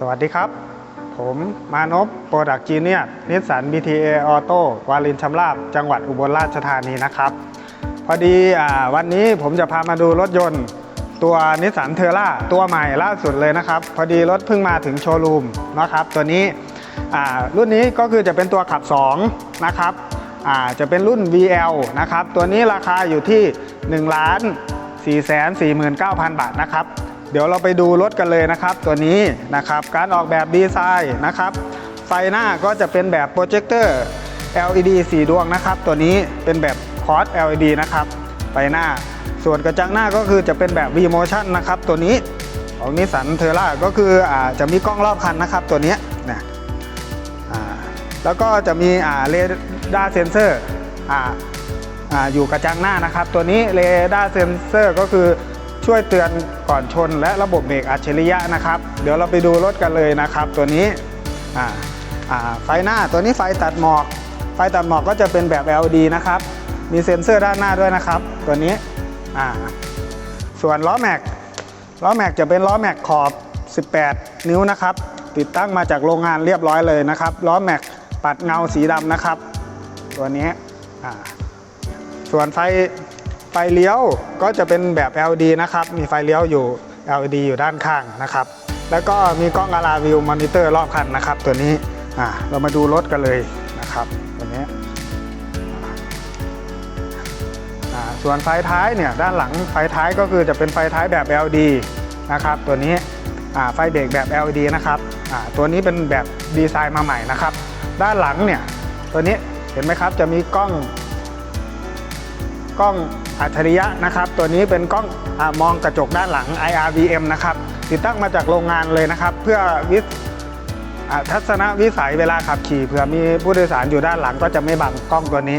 สวัสดีครับ ผมมานพโปรดักจีเนียนิสสัน BTA ออโต้วารินชำราบ จังหวัดอุบลราชธานีนะครับ พอดีอวันนี้ผมจะพามาดูรถยนต์ตัวนิสสันเทอร่าตัวใหม่ล่าสุดเลยนะครับ พอดีรถเพิ่งมาถึงโชว์รูมนะครับ ตัวนี้รุ่นนี้ก็คือจะเป็นตัวขับ 2 นะครับจะเป็นรุ่น VL นะครับ ตัวนี้ราคาอยู่ที่1ล้าน4 4 9 0 0 0 บาทนะครับ เดี๋ยวเราไปดูรถกันเลยนะครับ ตัวนี้นะครับการออกแบบดีไซน์นะครับ ไฟหน้าก็จะเป็นแบบโปรเจคเตอร์ LED 4 ดวงนะครับ ตัวนี้เป็นแบบคอร์ส LED นะครับไฟหน้า ส่วนกระจังหน้าก็คือจะเป็นแบบ V motion นะครับ ตัวนี้ของนิสสันเทอร่าก็คืออจะมีกล้องรอบคันนะครับ ตัวนี้นะแล้วก็จะมีเรดาร์เซนเซอร์อยู่กระจังหน้านะครับ ตัวนี้เรดาร์เซนเซอร์ก็คือ ช่วยเตือนก่อนชนและระบบเบรกอัจฉริยะนะครับ เดี๋ยวเราไปดูรถกันเลยนะครับ ตัวนี้ไฟหน้าตัวนี้ไฟตัดหมอก ไฟตัดหมอกก็จะเป็นแบบ LED นะครับ มีเซ็นเซอร์ด้านหน้าด้วยนะครับ ตัวนี้ส่วนล้อแม็กล้อแม็กจะเป็นล้อแม็กขอบ 18 นิ้วนะครับ ติดตั้งมาจากโรงงานเรียบร้อยเลยนะครับล้อแม็กปัดเงาสีดำนะครับ ตัวนี้ส่วนไฟไฟ ไฟเลี้ยวก็จะเป็นแบบ LED นะครับ มีไฟเลี้ยวอยู่ LED อยู่ด้านข้างนะครับ แล้วก็มีกล้องอาราวิวมอนิเตอร์รอบคันนะครับ ตัวนี้อ่าเรามาดูรถกันเลยนะครับตัวนี้ส่วนไฟท้ายเนี่ยด้านหลังไฟท้ายก็คือจะเป็นไฟท้ายแบบ LED นะครับ ตัวนี้ไฟเบรกแบบ LED นะครับตัวนี้เป็นแบบดีไซน์มาใหม่นะครับ ด้านหลังเนี่ยตัวนี้เห็นไหมครับจะมีกล้องกล้อง อัจฉริยะนะครับ ตัวนี้เป็นกล้องอมองกระจกด้านหลัง IRVM นะครับ ติดตั้งมาจากโรงงานเลยนะครับ เพื่อวิทัศนวิสัยเวลาขับขี่เผื่อมีผู้โดยสารอยู่ด้านหลังก็จะไม่บังกล้องตัวนี้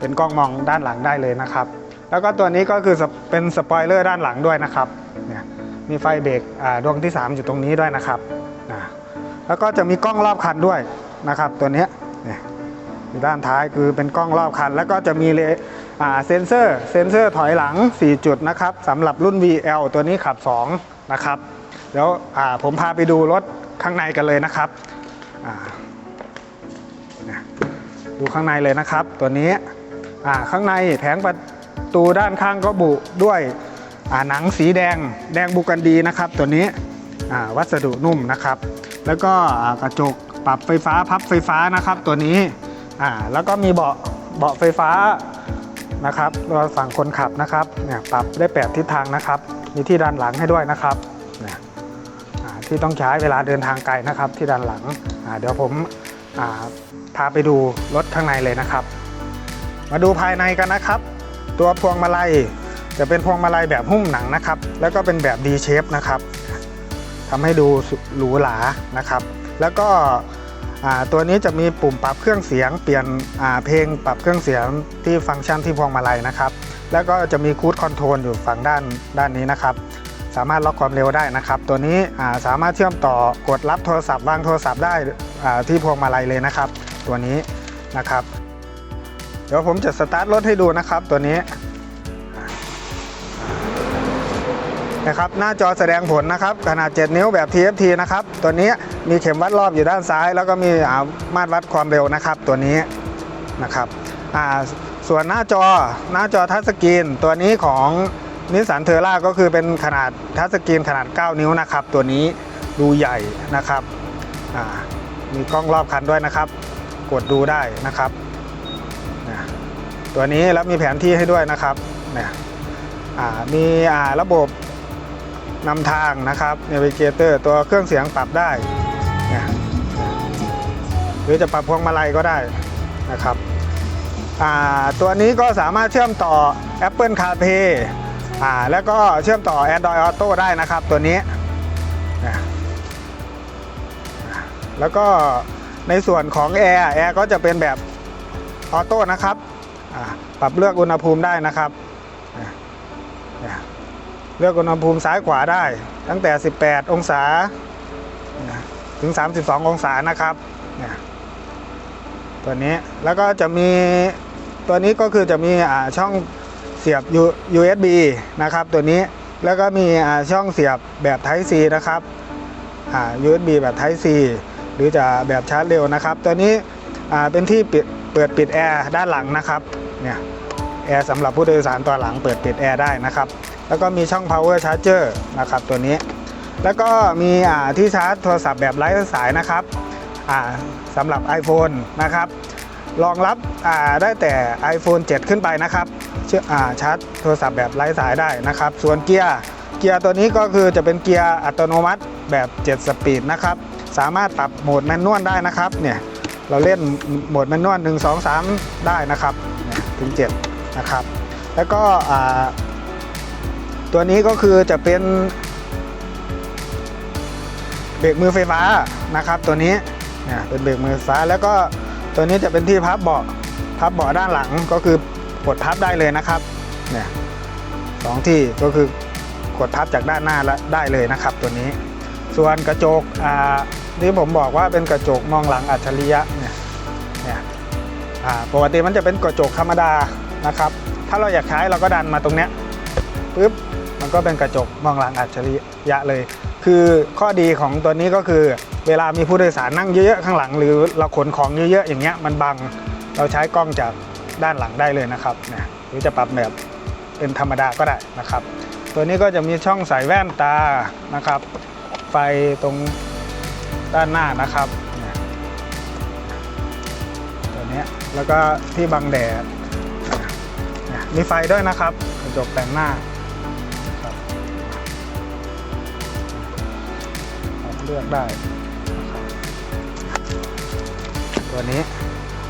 เป็นกล้องมองด้านหลังได้เลยนะครับ แล้วก็ตัวนี้ก็คือเป็นสปอยเลอร์ด้านหลังด้วยนะครับเนี่ยมีไฟเบรกดวงที่ 3 อยู่ตรงนี้ด้วยนะครับนะแล้วก็จะมีกล้องรอบคันด้วยนะครับ ตัวเนี้ย ด้านท้ายคือเป็นกล้องรอบคัน แล้วก็จะมีเลเซนเซอร์เซนเซอร์ถอยหลัง 4 จุดนะครับสำหรับรุ่น VL ตัวนี้ขับ 2 นะครับเดี๋ยวผมพาไปดูรถข้างในกันเลยนะครับดูข้างในเลยนะครับ ตัวนี้ข้างในแผงประตูด้านข้างก็บุด้วยหนังสีแดงแดงบุกันดีนะครับ ตัวนี้วัสดุนุ่มนะครับ แล้วก็กระจกปรับไฟฟ้าพับไฟฟ้านะครับ ตัวนี้ อ่าแล้วก็มีเบาะเบาะไฟฟ้านะครับเราฝั่งคนขับนะครับเนี่ยปรับได้แปดทิศทางนะครับ มีที่ด้านหลังให้ด้วยนะครับเนี่ยอ่าที่ต้องใช้เวลาเดินทางไกลนะครับ ที่ด้านหลังอ่าเดี๋ยวผมพาไปดูรถข้างในเลยนะครับ มาดูภายในกันนะครับ ตัวพวงมาลัยจะเป็นพวงมาลัยแบบหุ้มหนังนะครับ แล้วก็เป็นแบบ D shape นะครับทำให้ดูหรูหรานะครับ แล้วก็ ตัวนี้จะมีปุ่มปรับเครื่องเสียง เปลี่ยนเพลงปรับเครื่องเสียงที่ฟังก์ชันที่พวงมาลัยนะครับ แล้วก็จะมีคูดคอนโทรลอยู่ฝั่งด้านด้านนี้นะครับ สามารถล็อกความเร็วได้นะครับ ตัวนี้สามารถเชื่อมต่อกดรับโทรศัพท์วางโทรศัพท์ได้ที่พวงมาลัยเลยนะครับ ตัวนี้นะครับ เดี๋ยวผมจะสตาร์ทรถให้ดูนะครับ ตัวนี้นะครับหน้าจอแสดงผลนะครับขนาด 7 นิ้วแบบ TFT นะครับตัวนี้ มีเข็มวัดรอบอยู่ด้านซ้าย แล้วก็มีอ่ามาตรวัดความเร็วนะครับ ตัวนี้นะครับอ่าส่วนหน้าจอหน้าจอทัชสกรีนตัวนี้ของนิสสันเทอร่าก็คือเป็นขนาดทัชสกรีนขนาด 9 นิ้วนะครับ ตัวนี้ดูใหญ่นะครับอ่ามีกล้องรอบคันด้วยนะครับ กดดูได้นะครับนะตัวนี้แล้วมีแผนที่ให้ด้วยนะครับเนี่ยอ่ามีอ่าระบบนำทางนะครับ Navigator ตัวเครื่องเสียงปรับได้ นี่ยหรือจะปรับพวงมาลัยก็ได้นะครับตัวนี้ก็สามารถเชื่อมต่อ Apple CarPlay อ่าแล้วก็เชื่อมต่อ Android Auto ได้นะครับตัวนี้นะแล้วก็ในส่วนของแอร์แอร์ก็จะเป็นแบบออโต้นะครับปรับเลือกอุณหภูมิได้นะครับเลือกอุณหภูมิซ้ายขวาได้ ตั้งแต่ 18 องศา ถึง 32 องศานะครับเนี่ยตัวนี้แล้วก็จะมีตัวนี้ก็คือจะมีอ่าช่องเสียบ USB นะครับ ตัวนี้แล้วก็มีอ่าช่องเสียบแบบ Type C นะครับอ่า USB แบบ Type C หรือจะแบบชาร์จเร็วนะครับ ตัวนี้อ่าเป็นที่ปิดเปิดปิดแอร์ด้านหลังนะครับเนี่ยแอร์สำหรับผู้โดยสารตัวหลังเปิดปิดแอร์ได้นะครับ แล้วก็มีช่อง power charger นะครับตัวนี้ แล้วก็มีที่ชาร์จโทรศัพท์แบบไร้สายนะครับสำหรับ iPhone นะครับรองรับได้แต่ iPhone 7 ขึ้นไปนะครับเชื่ออ่าชาร์จโทรศัพท์แบบไร้สายได้นะครับ ส่วนเกียร์เกียร์ตัวนี้ก็คือจะเป็นเกียร์อัตโนมัติแบบ 7 สปีดนะครับ สามารถปรับโหมดแมนนวลได้นะครับเนี่ยเราเล่นโหมดแมนนวล1 2 3 ได้นะครับถึง 7 นะครับ แล้วก็ตัวนี้ก็คือจะเป็น เบรกมือไฟฟ้านะครับตัวนี้เนี่ยเป็นเบรกมือไฟฟ้าแล้วก็ตัวนี้จะเป็นที่พับเบาะพับเบาะด้านหลังก็คือกดพับได้เลยนะครับเนี่ยสองที่ก็คือกดพับจากด้านหน้าและได้เลยนะครับ ตัวนี้ ส่วนกระจกอ่าที่ผมบอกว่าเป็นกระจกมองหลังอัจฉริยะเนี่ยเนี่ยอ่าปกติมันจะเป็นกระจกธรรมดานะครับ ถ้าเราอยากใช้เราก็ดันมาตรงเนี้ยปึ๊บมันก็เป็นกระจกมองหลังอัจฉริยะเลย คือข้อดีของตัวนี้ก็คือเวลามีผู้โดยสารนั่งเยอะๆข้างหลัง หรือเราขนของเยอะๆอย่างเงี้ยมันบังเราใช้กล้องจากด้านหลังได้เลยนะครับเนี่ยหรือจะปรับแบบเป็นธรรมดาก็ได้นะครับ ตัวนี้ก็จะมีช่องใส่แว่นตานะครับ ไฟตรงด้านหน้านะครับตัวเนี้ยแล้วก็ที่บังแดดมีไฟด้วยนะครับกระจกแต่งหน้า เลือกได้ตัวนี้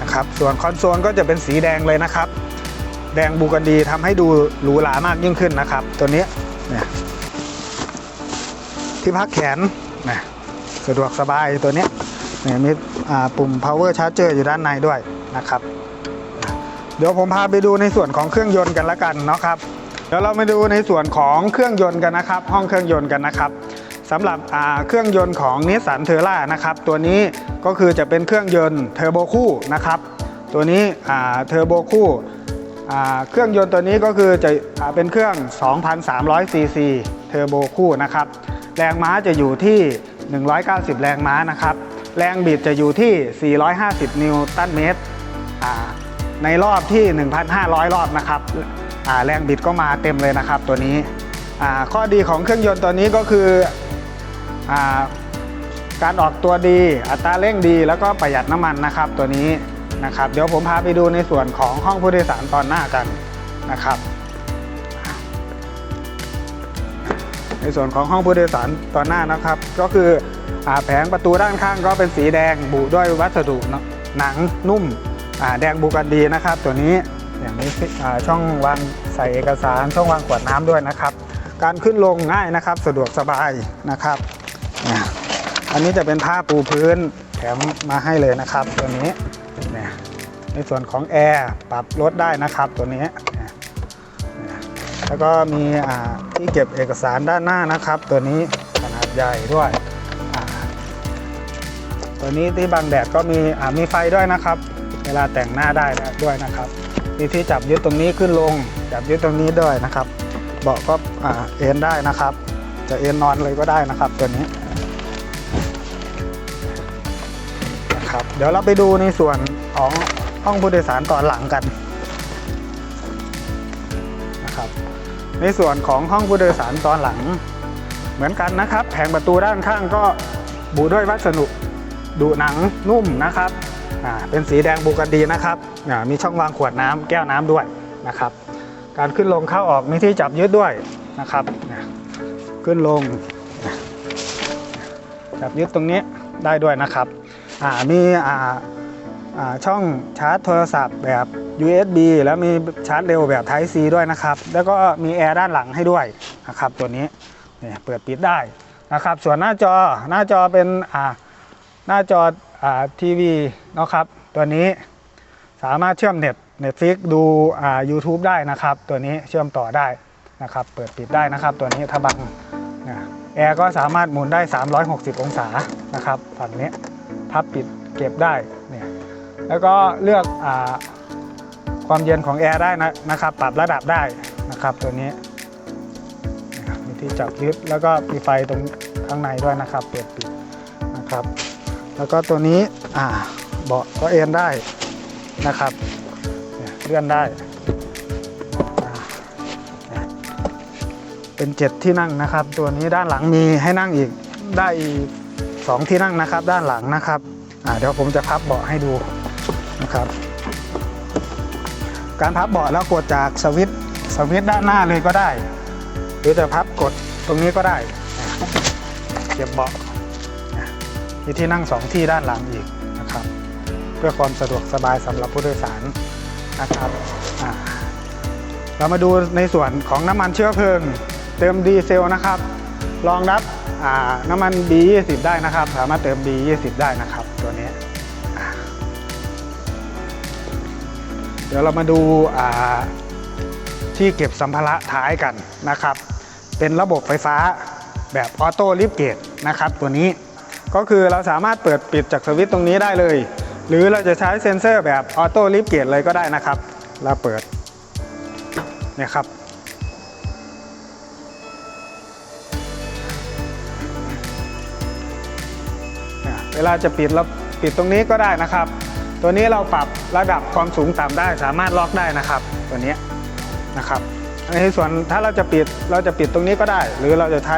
นะครับ ส่วนคอนโซลก็จะเป็นสีแดงเลยนะครับ แดงบูกันดีทำให้ดูหรูหรามากยิ่งขึ้นนะครับ ตัวนี้เนี่ยที่พักแขนนะสะดวกสบายตัวนี้เนี่ยมีปุ่ม power charger อยู่ด้านในด้วยนะครับ เดี๋ยวผมพาไปดูในส่วนของเครื่องยนต์กันละกันเนาะครับเดี๋ยวเรามาดูในส่วนของเครื่องยนต์กันนะครับ ห้องเครื่องยนต์กันนะครับ สำหรับเครื่องยนต์ของนิสสันเทอร่านะครับตัวนี้ก็คือจะเป็นเครื่องยนต์เทอร์โบคู่นะครับตัวนี้เทอร์โบคู่เครื่องยนต์ตัวนี้ก็คือจะอเป็นเครื่อง 2,300 ซีซีเทอร์โบคู่นะครับแรงม้าจะอยู่ที่ 190 แรงม้านะครับแรงบิดจะอยู่ที่ 450 นิวตันเมตรในรอบที่ 1,500 รอบนะครับแรงบิดก็มาเต็มเลยนะครับตัวนี้ข้อดีของเครื่องยนต์ตัวนี้ก็คือ การออกตัวดี อัตราเร่งดี แล้วก็ประหยัดน้ำมันนะครับตัวนี้นะครับเดี๋ยวผมพาไปดูในส่วนของห้องผู้โดยสารตอนหน้ากันนะครับ ในส่วนของห้องผู้โดยสารตอนหน้านะครับ ก็คืออแผงประตูด้านข้างก็เป็นสีแดงบุด้วยวัสดุหนังนุ่มแดงบูกันดีนะครับ ตัวนี้อย่างนี้ช่องวางใส่เอกสาร ช่องวางขวดน้ำด้วยนะครับ การขึ้นลงง่ายนะครับสะดวกสบายนะครับ อันนี้จะเป็นผ้าปูพื้นแถมมาให้เลยนะครับ ตัวนี้เนี่ยในส่วนของแอร์ปรับลดได้นะครับตัวนี้ แล้วก็มีที่เก็บเอกสารด้านหน้านะครับ ตัวนี้ขนาดใหญ่ด้วย ตัวนี้ที่บังแดดก็มีมีไฟด้วยนะครับ เวลาแต่งหน้าได้ด้วยนะครับมีที่จับยึดตรงนี้ขึ้นลง จับยึดตรงนี้ด้วยนะครับ เบาะก็เอ็นได้นะครับ จะเอ็นนอนเลยก็ได้นะครับตัวนี้ เดี๋ยวเราไปดูในส่วนของห้องผู้โดยสารตอนหลังกันนะครับ ในส่วนของห้องผู้โดยสารตอนหลัง เหมือนกันนะครับ แผงประตูด้านข้างก็บูด้วยวัสดุดูหนังนุ่มนะครับอ่าเป็นสีแดงบูกันดีนะครับอ่ามีช่องวางขวดน้ำแก้วน้ำด้วยนะครับ การขึ้นลงเข้าออกมีที่จับยึดด้วยนะครับ ขึ้นลงจับยึดตรงนี้ได้ด้วยนะครับ มีช่องชาร์จโทรศัพท์แบบ USB แล้วมีชาร์จเร็วแบบ Type C ด้วยนะครับ แล้วก็มีแอร์ด้านหลังให้ด้วยนะครับตัวนี้เนี่ยเปิดปิดได้นะครับ ส่วนหน้าจอหน้าจอเป็นหน้าจอทีวีนะครับ ตัวนี้สามารถเชื่อมเน็ต Netflix ดูอ่า YouTube ได้นะครับ ตัวนี้เชื่อมต่อได้นะครับ เปิดปิดได้นะครับ ตัวนี้ถ้าบังแอร์ก็สามารถหมุนได้ 360 องศานะครับฝั่งนี้ พับปิดเก็บได้เนี่ยแล้วก็เลือกอความเย็นของแอร์ได้นะนะครับ ปรับระดับได้นะครับตัวนี้มีที่จับยึดแล้วก็มีไฟตรงข้างในด้วยนะครับ เปิดปิดนะครับ แล้วก็ตัวนี้อ่าเบาะก็เอนได้นะครับเลื่อนได้เนี่ยเป็นเจ็ดที่นั่งนะครับ ตัวนี้ด้านหลังมีให้นั่งอีกได้อีก สองที่นั่งนะครับ ด้านหลังนะครับเดี๋ยวผมจะพับเบาะให้ดูนะครับ การพับเบาะแล้วกดจากสวิตสวิตด้านหน้าเลยก็ได้ หรือจะพับกดตรงนี้ก็ได้เก็บเบาะมีที่นั่งสองที่ด้านหลังอีกนะครับ เพื่อความสะดวกสบายสำหรับผู้โดยสารนะครับเรามาดูในส่วนของน้ำมันเชื้อเพลิง เติมดีเซลนะครับ รองรับ น้ำมัน B20 ได้นะครับ สามารถเติม B20 ได้นะครับ ตัวนี้ เดี๋ยวเรามาดูที่เก็บสัมภาระท้ายกันนะครับ เป็นระบบไฟฟ้าแบบออโต้ลิฟเกตนะครับตัวนี้ก็คือเราสามารถเปิดปิดจากสวิตช์ตรงนี้ได้เลย หรือเราจะใช้เซ็นเซอร์แบบออโต้ลิฟเกตเลยก็ได้นะครับ เราเปิดเนี่ยครับ เวลาจะปิดเราปิดตรงนี้ก็ได้นะครับ ตัวนี้เราปรับระดับความสูงต่ำได้สามารถล็อกได้นะครับ ตัวนี้นะครับในส่วนถ้าเราจะปิดเราจะปิดตรงนี้ก็ได้ หรือเราจะใช้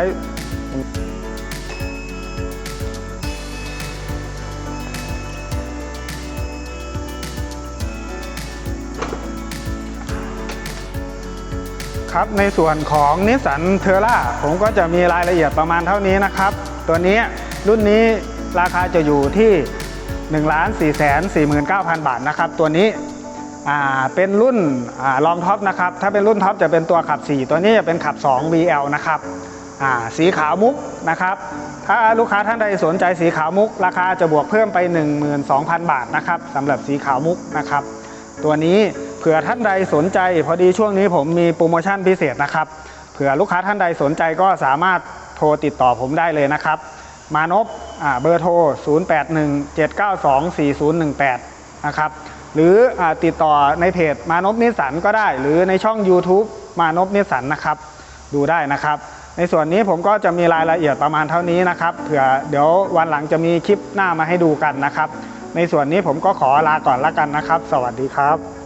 ครับในส่วนของนิสสันเทอร่าผมก็จะมีรายละเอียดประมาณเท่านี้นะครับ ตัวนี้รุ่นนี้ ราคาจะอยู่ที่1 4 4 9 0 0 0 บาทนะครับ ตัวนี้เป็นรุ่นรองท็อปนะครับ ถ้าเป็นรุ่นท็อปจะเป็นตัวขับ 4 ตัวนี้จะเป็นขับ2 BL นะครับสีขาวมุกนะครับ ถ้าลูกค้าท่านใดสนใจสีขาวมุก ราคาจะบวกเพิ่มไป 12,000 บาทนะครับสำหรับสีขาวมุกนะครับ ตัวนี้เผื่อท่านใดสนใจ พอดีช่วงนี้ผมมีโปรโมชั่นพิเศษนะครับ เผื่อลูกค้าท่านใดสนใจก็สามารถโทรติดต่อผมได้เลยนะครับ มานพ เบอร์โทร 0817924018 นะครับ หรืออติดต่อในเพจมานพนิสันก็ได้ หรือในช่อง YouTube มานพนิสันนะครับ ดูได้นะครับ ในส่วนนี้ผมก็จะมีรายละเอียดประมาณเท่านี้นะครับ เผื่อเดี๋ยววันหลังจะมีคลิปหน้ามาให้ดูกันนะครับ ในส่วนนี้ผมก็ขอลาก่อนละกันนะครับ สวัสดีครับ